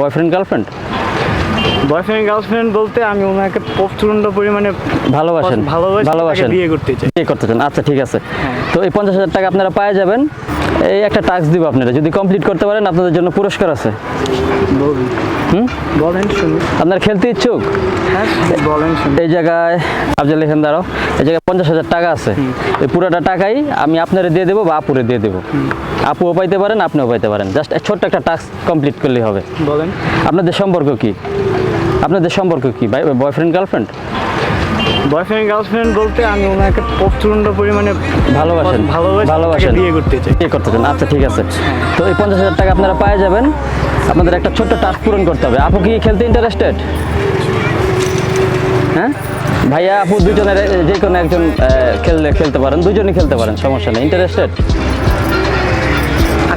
Boyfriend girlfriend boyfriend girlfriend বলতে আমি ওনাকে প্রচণ্ড পরিমাণে ভালোবাসেন ভালোবাসি ভালোবাসেন। বিয়ে করতে চাই। বিয়ে করতে চান। আচ্ছা ঠিক আছে। তো এই পঞ্চাশ হাজার টাকা আপনারা পায়ে যাবেন। এই একটা টাস্ক দিব আপনারা। যদি কমপ্লিট করতে পারেন আপনাদের জন্য পুরস্কার আছে। হুম? বলেন শুনি। আপনার খেলতে ইচ্ছুক? হ্যাঁ বলেন এই জায়গায় আফজাল এখান দাঁড়াও। এই জায়গায় পঞ্চাশ হাজার টাকা আছে। এই পুরোটা টাকাই আমি আপনারে দিয়ে দেবো বা আপুরে দিয়ে দেবো। আপুও পাইতে পারেন আপনিও পাইতে পারেন। জাস্ট ছোট্ট একটা টাস্ক কমপ্লিট করলেই হবে। বলেন। আপনাদের সম্পর্ক কি? আপনাদের সম্পর্ক কি বয়ফ্রেন্ড গার্লফ্রেন্ড বয়ফ্রেন্ড গার্লফ্রেন্ড বলতে আমি ওনাকে প্রচণ্ড পরিমাণে ভালোবাসেন ভালোবাসেন বিয়ে করতে চাই। বিয়ে করতে চান আচ্ছা ঠিক আছে। তো এই পঞ্চাশ হাজার টাকা আপনারা পায়ে যাবেন। আপনাদের একটা ছোট্ট টাস্ক পূরণ করতে হবে। আপু কি খেলতে ইন্টারেস্টেড হ্যাঁ? ভাইয়া আপু দুজনের যে কোনো একজন খেললে খেলতে পারেন দুজনই খেলতে পারেন সমস্যা নেই। ইন্টারেস্টেড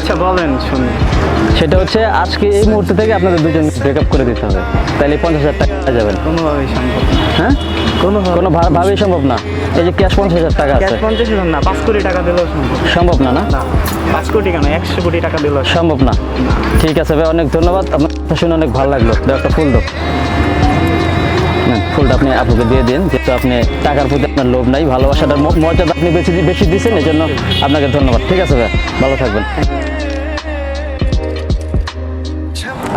আচ্ছা বলেন শুনি। সেটা হচ্ছে আজকে এই মুহূর্তে থেকে আপনাদের দুজন ব্রেকআপ করে দিতে হবে। তাহলে পঞ্চাশ হাজার টাকা যাবেন কোনোভাবেই সম্ভব হ্যাঁ? কোনো কোনো ভাবেই সম্ভব না। এই যে ক্যাশ পঞ্চাশ হাজার টাকা আছে। পঞ্চাশ হাজার না পাঁচ কোটি টাকা দিলেও সম্ভব। সম্ভব না না? পাঁচ কোটি কেন? একশো কোটি টাকা দিলেও সম্ভব। না। ঠিক আছে ভাই অনেক ধন্যবাদ। আপনার কথা শুনে অনেক ভালো লাগল। দাও একটা ফুল দাও। ফুলটা আপনি আপুকে দিয়ে দিন। যেহেতু আপনি টাকার প্রতি আপনার লোভ নাই ভালোবাসাটার মর্যাদা আপনি বেশি বেশি দিয়েছেন এই জন্য আপনাকে ধন্যবাদ। ঠিক আছে ভাই ভালো থাকবেন।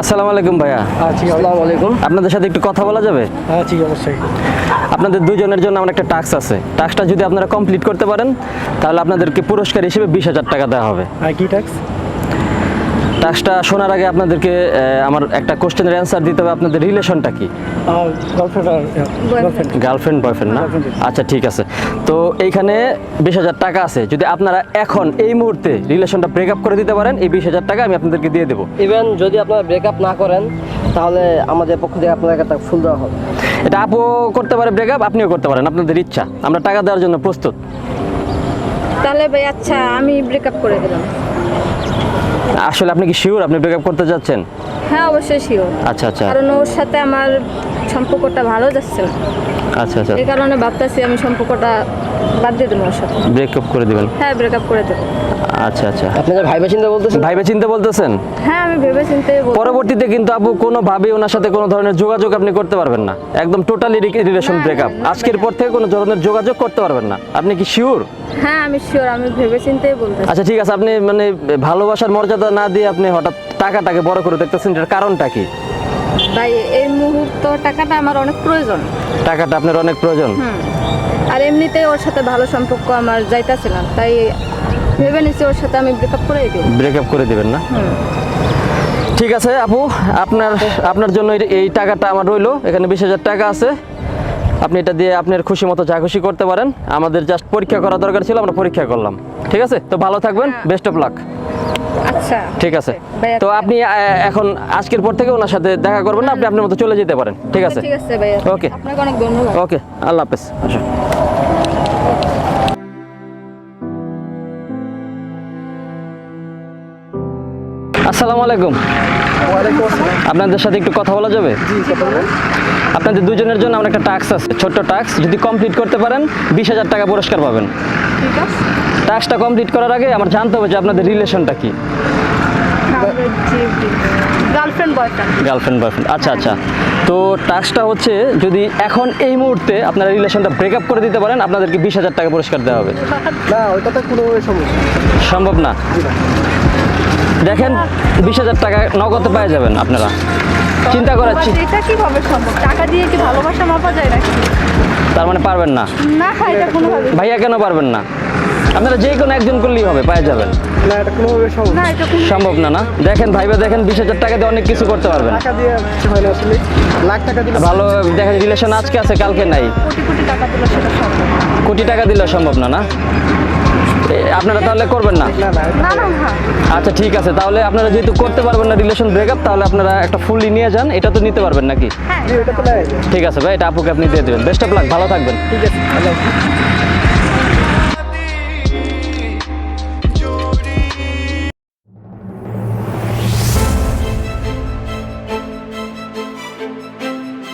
আসসালামু আলাইকুম ভাইয়া। হ্যাঁ আসসালামু আলাইকুম। আপনাদের সাথে একটু কথা বলা যাবে? হ্যাঁ ঠিক অবশ্যই। আপনাদের দুজনের জন্য আমার একটা টাস্ক আছে। টাস্কটা যদি আপনারা কমপ্লিট করতে পারেন তাহলে আপনাদেরকে পুরস্কার হিসেবে বিশ হাজার টাকা দেওয়া হবে। আর কি ট্যাক্স টাস্কটা শোনার আগে আপনাদেরকে আমার একটা কোশ্চেনের অ্যান্সার দিতে হবে। আপনাদের রিলেশনটা কি? গার্লফ্রেন্ড আর গার্লফ্রেন্ড গার্লফ্রেন্ড বয়ফ্রেন্ড না আচ্ছা ঠিক আছে। তো এইখানে বিশ হাজার টাকা আছে। যদি আপনারা এখন এই মুহূর্তে রিলেশনটা ব্রেকআপ করে দিতে পারেন এই বিশ হাজার টাকা আমি আপনাদেরকে দিয়ে দেবো। ইভেন যদি আপনারা ব্রেকআপ না করেন তাহলে আমাদের পক্ষ থেকে আপনাকে একটা ফুল দেওয়া হবে। এটা আপু করতে পারে ব্রেকআপ আপনিও করতে পারেন আপনাদের ইচ্ছা। আমরা টাকা দেওয়ার জন্য প্রস্তুত। তাহলে ভাই আচ্ছা আমি ব্রেকআপ করে দিলাম। আসলে আপনি কি শিওর আপনি ব্রেকআপ করতে যাচ্ছেন? হ্যাঁ অবশ্যই শিওর আচ্ছা আচ্ছা। কারণ ওর সাথে আমার সম্পর্কটা ভালো যাচ্ছে না। আচ্ছা আচ্ছা। এই কারণে ভাবতেছি আমি সম্পর্কটা বাদ দিয়ে দেবো ওর সাথে। ব্রেকআপ করে দিবেন? হ্যাঁ ব্রেকআপ করে দেবো। আচ্ছা আচ্ছা। আপনি যে ভাইবে চিন্তা বলতেছেন? ভাইবে চিন্তা বলতেছেন? হ্যাঁ আমি ভেবে চিন্তে পরবর্তীতে কিন্তু আপু কোনোভাবেই ওনার সাথে কোনো ধরনের যোগাযোগ আপনি করতে পারবেন না। একদম টোটালি রিলেশন ব্রেকআপ আজকের পর থেকে কোনো ধরনের যোগাযোগ করতে পারবেন না। আপনি কি শিওর হ্যাঁ আমি শিওর আমি ভেবে চিন্তেই বলতে আচ্ছা ঠিক আছে। আপনি মানে ভালোবাসার মর্যাদা না দিয়ে আপনি হঠাৎ টাকাটাকে বড় করে দেখতেছেন এটার কারণটা কি? ভাই এই মুহূর্ত টাকাটা আমার অনেক প্রয়োজন। টাকাটা আপনার অনেক প্রয়োজন? আর এমনিতেই ওর সাথে ভালো সম্পর্ক আমার যাইতাছে না তাই ভেবে নিচ্ছি ওর সাথে আমি ব্রেকআপ করে দিই ব্রেকআপ করে দিবেন না? ঠিক আছে আপু আপনার আপনার জন্য এই- এই টাকাটা আমার রইল। এখানে বিশ হাজার টাকা আছে। আপনি এটা দিয়ে আপনার খুশি মতো যা খুশি করতে পারেন। আমাদের জাস্ট পরীক্ষা করা দরকার ছিল আমরা পরীক্ষা করলাম। ঠিক আছে? তো ভালো থাকবেন বেস্ট অফ লাক আচ্ছা ঠিক আছে। তো আপনি এখন আজকের পর থেকে ওনার সাথে দেখা করবেন না আপনি আপনার মতো চলে যেতে পারেন ঠিক আছে? ঠিক আছে ভাই Okay. আপনাকে অনেক ধন্যবাদ। ওকে আল্লাহ হাফেজ আসো আসসালামু আলাইকুম। আপনাদের সাথে একটু কথা বলা যাবে? আপনাদের দুজনের জন্য আমার একটা টাস্ক আছে ছোট্ট টাস্ক যদি কমপ্লিট করতে পারেন বিশ হাজার টাকা পুরস্কার পাবেন। ঠিক আছে। টাস্কটা কমপ্লিট করার আগে আমার জানতে হবে যে আপনাদের রিলেশনটা কি। গার্লফ্রেন্ড বয়ফ্রেন্ড গার্লফ্রেন্ড বয়ফ্রেন্ড আচ্ছা আচ্ছা। তো টাস্কটা হচ্ছে যদি এখন এই মুহূর্তে আপনারা রিলেশনটা ব্রেকআপ করে দিতে পারেন আপনাদেরকে বিশ হাজার টাকা পুরস্কার দেওয়া হবে। না ওইটা তো সম্ভব সম্ভব না। দেখেন বিশ হাজার টাকা নগদে পেয়ে যাবেন আপনারা। চিন্তা করাচ্ছি। এটা কীভাবে সম্ভব? টাকা দিয়ে কি ভালোবাসা মাপা যায় নাকি? তার মানে পারবেন না। না এটা কোনোভাবে ভাইয়া কেন পারবেন না? আপনারা যে কোনো একজন করলেই হবে পেয়ে যাবেন। না এটা কোনোভাবে সম্ভব না এটা সম্ভব না না? দেখেন ভাইবা দেখেন বিশ হাজার টাকা দিয়ে অনেক কিছু করতে পারবেন। টাকা দিয়ে হয় না আসলে। লাখ টাকা দিলে ভালো দেখেন রিলেশন আজকে আছে কালকে নাই। কোটি কোটি টাকা দিলে সেটা সম্ভব কোটি টাকা দিলে সম্ভব না না? আপনারা তাহলে করবেন না? না আচ্ছা ঠিক আছে। তাহলে আপনারা যেহেতু করতে পারবেন না রিলেশন ব্রেকআপ তাহলে আপনারা একটা ফুললি নিয়ে যান। এটা তো নিতে পারবেন নাকি? হ্যাঁ। ঠিক আছে ভাই এটা আপুকে আপনি দিয়ে দেবেন। বেস্ট অফ লাক ভালো থাকবেন। ঠিক আছে।